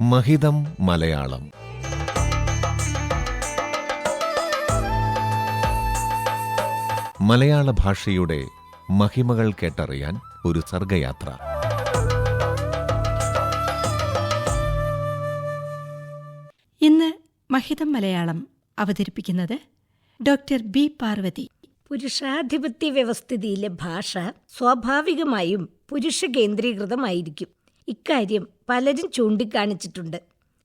മഹിതം മലയാളം. മലയാള ഭാഷയുടെ മഹിമകൾ കേട്ടറിയാൻ ഒരു സർഗയാത്ര. ഇന്ന് മഹിതം മലയാളം അവതരിപ്പിക്കുന്നത് ഡോക്ടർ ബി. പാർവതി. പുരുഷാധിപത്യ വ്യവസ്ഥിതിയിലെ ഭാഷ സ്വാഭാവികമായും പുരുഷ കേന്ദ്രീകൃതമായിരിക്കും ഇക്കാര്യം പലരും ചൂണ്ടിക്കാണിച്ചിട്ടുണ്ട്.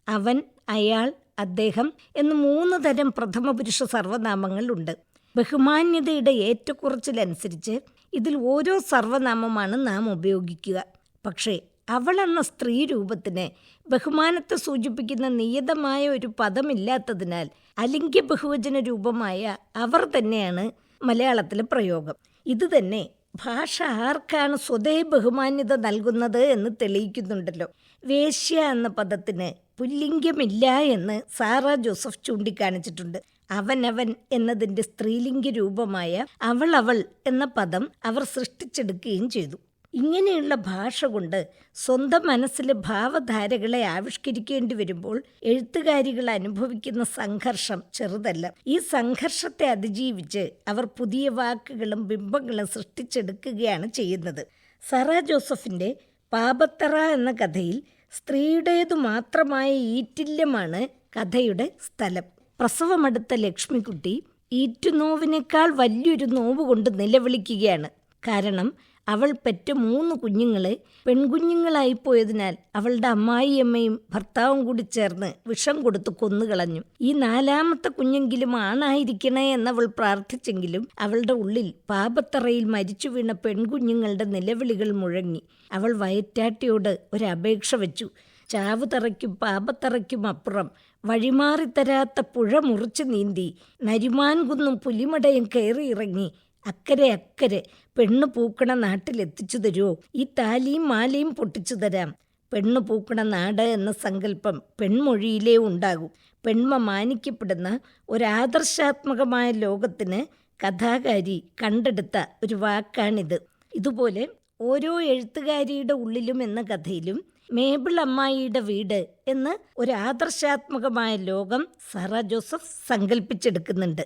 അവൻ അയാൾ അദ്ദേഹം എന്ന് മൂന്ന് തരം പ്രഥമ പുരുഷ സർവനാമങ്ങളുണ്ട്. ബഹുമാന്യതയുടെ ഏറ്റക്കുറച്ചിലനുസരിച്ച് ഇതിൽ ഓരോ സർവനാമമാണ് നാം ഉപയോഗിക്കുക. പക്ഷേ അവൾ എന്ന സ്ത്രീ രൂപത്തിന് ബഹുമാനത്തെ സൂചിപ്പിക്കുന്ന നിയതമായ ഒരു പദമില്ലാത്തതിനാൽ അലിംഗ്യ ബഹുവചന രൂപമായ അവർ തന്നെയാണ് മലയാളത്തിലെ പ്രയോഗം. ഇത് തന്നെ ഭാഷ ആർക്കാണ് സ്വതേ ബഹുമാന്യത നൽകുന്നത് എന്ന് തെളിയിക്കുന്നുണ്ടല്ലോ. വേശ്യ എന്ന പദത്തിന് പുല്ലിംഗമില്ല എന്ന് സാറ ജോസഫ് ചൂണ്ടിക്കാണിച്ചിട്ടുണ്ട്. അവനവൻ എന്നതിന്റെ സ്ത്രീലിംഗ രൂപമായ അവളവൾ എന്ന പദം അവർ സൃഷ്ടിച്ചെടുക്കുകയും ചെയ്തു. ഇങ്ങനെയുള്ള ഭാഷ കൊണ്ട് സ്വന്തം മനസ്സിലെ ഭാവധാരകളെ ആവിഷ്കരിക്കേണ്ടി വരുമ്പോൾ എഴുത്തുകാരികൾ അനുഭവിക്കുന്ന സംഘർഷം ചെറുതല്ല. ഈ സംഘർഷത്തെ അതിജീവിച്ച് അവർ പുതിയ വാക്കുകളും ബിംബങ്ങളും സൃഷ്ടിച്ചെടുക്കുകയാണ് ചെയ്യുന്നത്. സറ ജോസഫിന്റെ പാപത്തറ എന്ന കഥയിൽ സ്ത്രീയുടേതു മാത്രമായ ഈറ്റില്യമാണ് കഥയുടെ സ്ഥലം. പ്രസവമടുത്ത ലക്ഷ്മിക്കുട്ടി ഈറ്റുനോവിനേക്കാൾ വലിയൊരു നോവ് കൊണ്ട് നിലവിളിക്കുകയാണ്. കാരണം അവൾ പെറ്റ മൂന്ന് കുഞ്ഞുങ്ങളെ പെൺകുഞ്ഞുങ്ങളായിപ്പോയതിനാൽ അവളുടെ അമ്മായിയമ്മയും ഭർത്താവും കൂടി ചേർന്ന് വിഷം കൊടുത്ത് കൊന്നുകളഞ്ഞു. ഈ നാലാമത്തെ കുഞ്ഞെങ്കിലും ആണായിരിക്കണേ എന്നവൾ പ്രാർത്ഥിച്ചെങ്കിലും അവളുടെ ഉള്ളിൽ പാപത്തറയിൽ മരിച്ചു വീണ പെൺകുഞ്ഞുങ്ങളുടെ നിലവിളികൾ മുഴങ്ങി. അവൾ വയറ്റാട്ടിയോട് ഒരപേക്ഷ വെച്ചു. ചാവുതറയ്ക്കും പാപത്തറയ്ക്കും അപ്പുറം വഴിമാറിത്തരാത്ത പുഴ മുറിച്ചു നീന്തി നരിമാൻകുന്നും പുലിമടയും കയറിയിറങ്ങി അക്കരെ അക്കരെ പെണ്ണു പൂക്കണ നാട്ടിലെത്തിച്ചു തരുമോ ഈ താലിയും മാലയും പൊട്ടിച്ചു തരാം. പെണ്ണു പൂക്കണ നാട് എന്ന സങ്കല്പം പെൺമൊഴിയിലേ ഉണ്ടാകും. പെൺമ മാനിക്കപ്പെടുന്ന ഒരാദർശാത്മകമായ ലോകത്തിന് കഥാകാരി കണ്ടെടുത്ത ഒരു വാക്കാണിത്. ഇതുപോലെ ഓരോ എഴുത്തുകാരിയുടെ ഉള്ളിലും എന്ന കഥയിലും മേബിൾ അമ്മായിയുടെ വീട് എന്ന് ഒരു ആദർശാത്മകമായ ലോകം സറ ജോസഫ് സങ്കല്പിച്ചെടുക്കുന്നുണ്ട്.